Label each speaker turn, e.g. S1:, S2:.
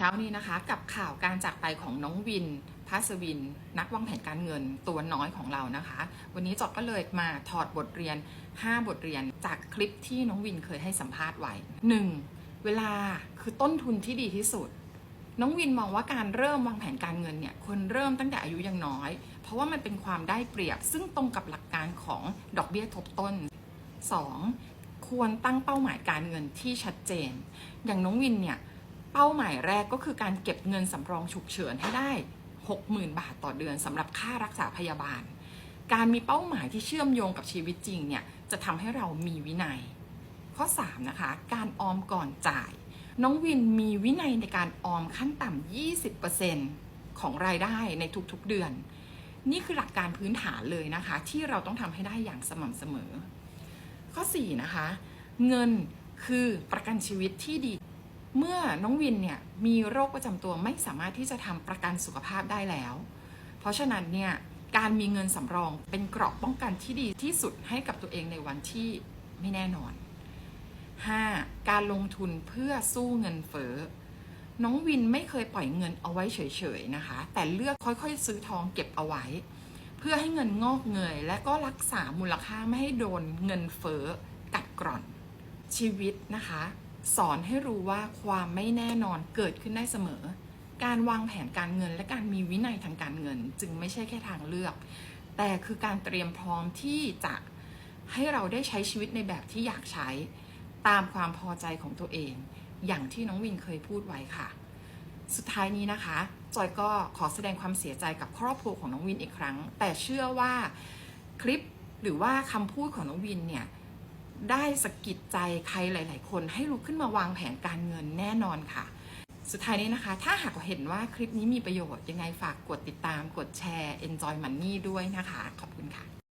S1: ช้านี้นะคะ กับข่าวการจากไปของน้องวินพัสวิน นักวางแผนการเงินตัวน้อยของเรานะคะ วันนี้จอดก็เลยมาถอดบทเรียน 5 บทเรียนจากคลิปที่น้องวินเคยให้สัมภาษณ์ไว้ 1. เวลาคือต้นทุนที่ดีที่สุด น้องวินมองว่าการเริ่มวางแผนการเงินเนี่ยควรเริ่มตั้งแต่อายุยังน้อย เพราะว่ามันเป็นความได้เปรียบ ซึ่งตรงกับหลักการของดอกเบี้ยทบต้น 2. ควรตั้งเป้าหมายการเงินที่ชัดเจน อย่างน้องวินเนี่ย เป้าหมายแรกก็คือการเก็บเงินสำรองฉุกเฉินให้ได้ 60,000 บาทต่อเดือนสำหรับค่ารักษาพยาบาล การมีเป้าหมายที่เชื่อมโยงกับชีวิตจริงเนี่ยจะทำให้เรามีวินัย ข้อ 3 นะคะ การออมก่อนจ่าย น้องวินมีวินัยในการออมขั้นต่ำ 20%ของรายได้ในทุกๆเดือน นี่คือหลักการพื้นฐานเลยนะคะ ที่เราต้องทำให้ได้อย่างสม่ำเสมอ ข้อ 4 นะคะ เงินคือประกันชีวิตที่ดี เมื่อน้องวินเนี่ยมีโรคประจำตัวไม่สามารถที่จะทำประกันสุขภาพได้แล้ว เพราะฉะนั้นเนี่ยการมีเงินสำรองเป็นเกราะป้องกันที่ดีที่สุดให้กับตัวเองในวันที่ไม่แน่นอน 5. การลงทุนเพื่อสู้เงินเฟ้อ น้องวินไม่เคยปล่อยเงินเอาไว้เฉยๆนะคะ แต่เลือกค่อยๆ ซื้อทองเก็บเอาไว้ เพื่อให้เงินงอกเงย และก็รักษามูลค่าไม่ให้โดนเงินเฟ้อกัดกร่อนชีวิตนะคะ สอนให้รู้ว่าความไม่แน่นอนเกิดขึ้นได้เสมอ การวางแผนการเงินและการมีวินัยทางการเงิน จึงไม่ใช่แค่ทางเลือก แต่คือการเตรียมพร้อมที่จะให้เราได้ใช้ชีวิตในแบบที่อยากใช้ ตามความพอใจของตัวเอง อย่างที่น้องวินเคยพูดไว้ค่ะ สุดท้ายนี้นะคะ จอยก็ขอแสดงความเสียใจกับครอบครัวของน้องวินอีกครั้ง แต่เชื่อว่าคลิปหรือว่าคำพูดของน้องวินเนี่ย ได้สะกิดใจใครหลาย ๆ คนให้ลุกขึ้นมาวางแผนการเงินแน่นอนค่ะ สุดท้ายนี้นะคะ ถ้าหากเห็นว่าคลิปนี้มีประโยชน์ยังไงฝากกดติดตามกดแชร์ Enjoy Money ด้วยนะคะ ขอบคุณค่ะ